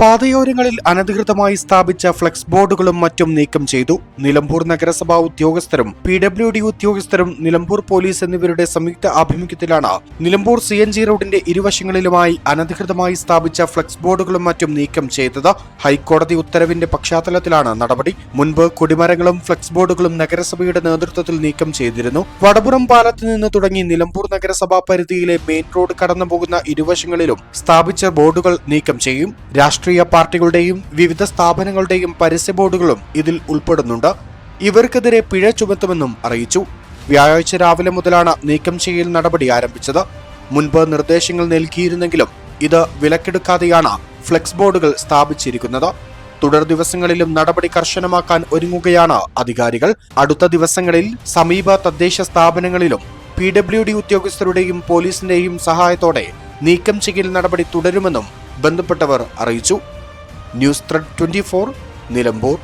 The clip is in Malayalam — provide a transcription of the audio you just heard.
പാതയോരങ്ങളിൽ അനധികൃതമായി സ്ഥാപിച്ച ഫ്ലെക്സ് ബോർഡുകളും മറ്റും നീക്കം ചെയ്തു. നിലമ്പൂർ നഗരസഭാ ഉദ്യോഗസ്ഥരും പി ഡബ്ല്യു ഡി ഉദ്യോഗസ്ഥരും നിലമ്പൂർ പോലീസ് എന്നിവരുടെ സംയുക്ത ആഭിമുഖ്യത്തിലാണ് നിലമ്പൂർ സി എൻ ജി റോഡിന്റെ ഇരുവശങ്ങളിലുമായി അനധികൃതമായി സ്ഥാപിച്ച ഫ്ലെക്സ് ബോർഡുകളും മറ്റും നീക്കം ചെയ്തത് ഹൈക്കോടതി ഉത്തരവിന്റെ പശ്ചാത്തലത്തിലാണ് നടപടി. മുൻപ് കൊടിമരങ്ങളും ഫ്ലെക്സ് ബോർഡുകളും നഗരസഭയുടെ നേതൃത്വത്തിൽ നീക്കം ചെയ്തിരുന്നു. വടപുറം പാലത്ത് നിന്ന് തുടങ്ങി നിലമ്പൂർ നഗരസഭാ പരിധിയിലെ മെയിൻ റോഡ് കടന്നുപോകുന്ന ഇരുവശങ്ങളിലും സ്ഥാപിച്ച ബോർഡുകൾ നീക്കം ചെയ്യും. രാഷ്ട്രീയ പാർട്ടികളുടെയും വിവിധ സ്ഥാപനങ്ങളുടെയും പരസ്യ ബോർഡുകളും ഇതിൽ ഉൾപ്പെടുന്നുണ്ട്. ഇവർക്കെതിരെ പിഴ ചുമത്തുമെന്നും അറിയിച്ചു. വ്യാഴാഴ്ച രാവിലെ മുതലാണ് നീക്കം ചെയ്യൽ നടപടി ആരംഭിച്ചത്. മുൻപ് നിർദ്ദേശങ്ങൾ നൽകിയിരുന്നെങ്കിലും ഇത് വിലക്കെടുക്കാതെയാണ് ഫ്ലെക്സ് ബോർഡുകൾ സ്ഥാപിച്ചിരിക്കുന്നത്. തുടർ ദിവസങ്ങളിലും നടപടി കർശനമാക്കാൻ ഒരുങ്ങുകയാണ് അധികാരികൾ. അടുത്ത ദിവസങ്ങളിൽ സമീപ തദ്ദേശ സ്ഥാപനങ്ങളിലും പി ഡബ്ല്യു ഡി ഉദ്യോഗസ്ഥരുടെയും പോലീസിന്റെയും സഹായത്തോടെ നീക്കം ചെയ്യൽ നടപടി തുടരുമെന്നും ബന്ധപ്പെട്ടവർ അറിയിച്ചു. News thread twenty Nilambur.